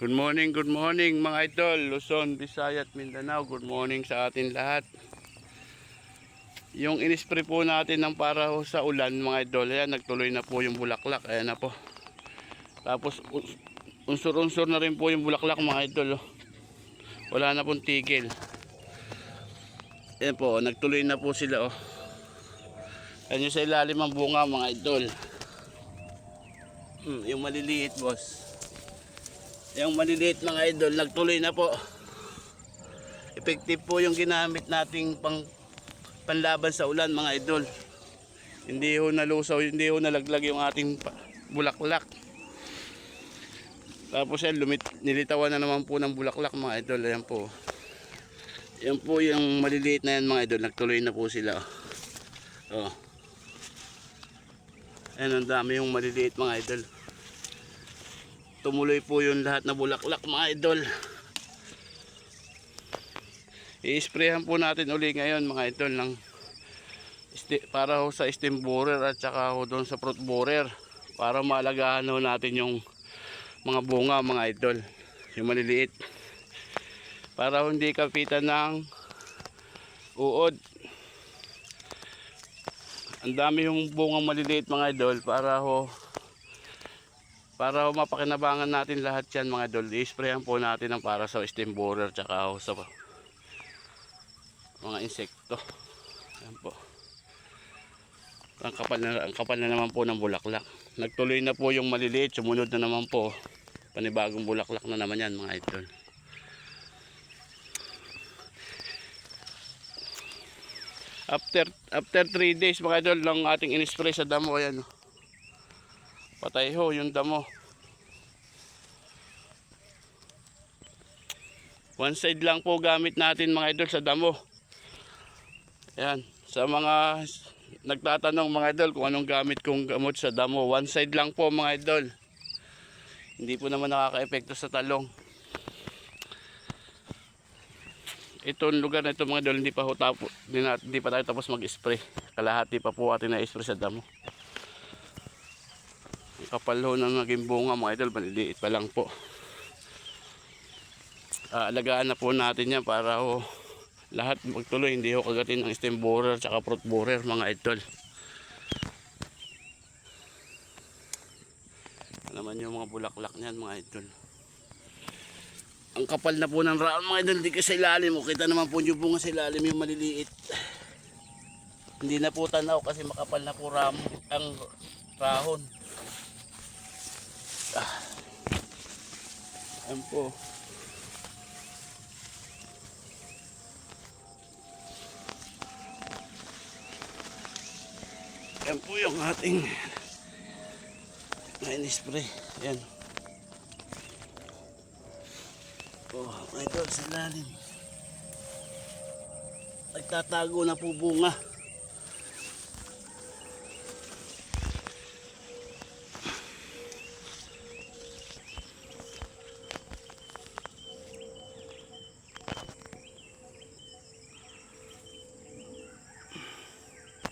Good morning, good morning mga idol, Luzon, Visayas, Mindanao. Good morning sa atin lahat. Yung inispray po natin ng para sa ulan mga idol, ayan, nagtuloy na po yung bulaklak. Ayan na po. Tapos unsur-unsur na rin po yung bulaklak mga idol. oh. Wala na pong tigil. Ayan po, nagtuloy na po sila oh. Ayan yung sa ilalim ng bunga mga idol. Hmm, yung maliliit boss. Yung maliliit mga idol, nagtuloy na po. Effective po yung ginamit nating pang panlaban sa ulan mga idol. Hindi ho nalusaw, hindi ho nalaglag yung ating bulaklak. Tapos yan, lumit, nilitawan na naman po ng bulaklak mga idol. Ayan po. Yan po yung maliliit na yan mga idol. Nagtuloy na po sila. Oh. Ayan, ang dami yung maliliit mga idol tumuloy po yung lahat na bulaklak mga idol. I-sprayhan po natin uli ngayon mga idol ng para ho sa stem borer at saka ho doon sa fruit borer. Para maalagaan ho natin yung mga bunga mga idol yung maliliit. Para hindi kapitan ng uod. Ang dami yung bungang maliliit mga idol para ho para mapakinabangan natin lahat yan mga idol, i-sprayan po natin ng para sa stem borer tsaka sa mga insekto. Ayan po. Ang kapal na, ang kapal na naman po ng bulaklak. Nagtuloy na po yung maliliit, sumunod na naman po. Panibagong bulaklak na naman yan mga idol. After after 3 days mga idol ng ating in-spray sa damo ayan. oh. Patay ho yung damo. One side lang po gamit natin mga idol sa damo. Ayan. Sa mga nagtatanong mga idol kung anong gamit kong gamot sa damo. One side lang po mga idol. Hindi po naman nakaka-epekto sa talong. Itong lugar na ito mga idol hindi pa ho tapo, hindi, na, hindi pa tayo tapos mag-spray. Kalahati pa po atin na spray sa damo. Kapal ho ng naging bunga mga idol, maliliit pa lang po. Aalagaan na po natin yan para ho lahat magtuloy, hindi ho kagatin ng stem borer tsaka fruit borer mga idol. Naman yung mga bulaklak niyan mga idol. Ang kapal na po ng raon mga idol, hindi ka sa ilalim. O, kita naman po yung bunga sa ilalim yung maliliit. Hindi na po tanaw kasi makapal na po ram, ang rahon. Ayan po. Yan po yung ating na spray. Yan. Oh, my God, sa lalim. Nagtatago na po bunga.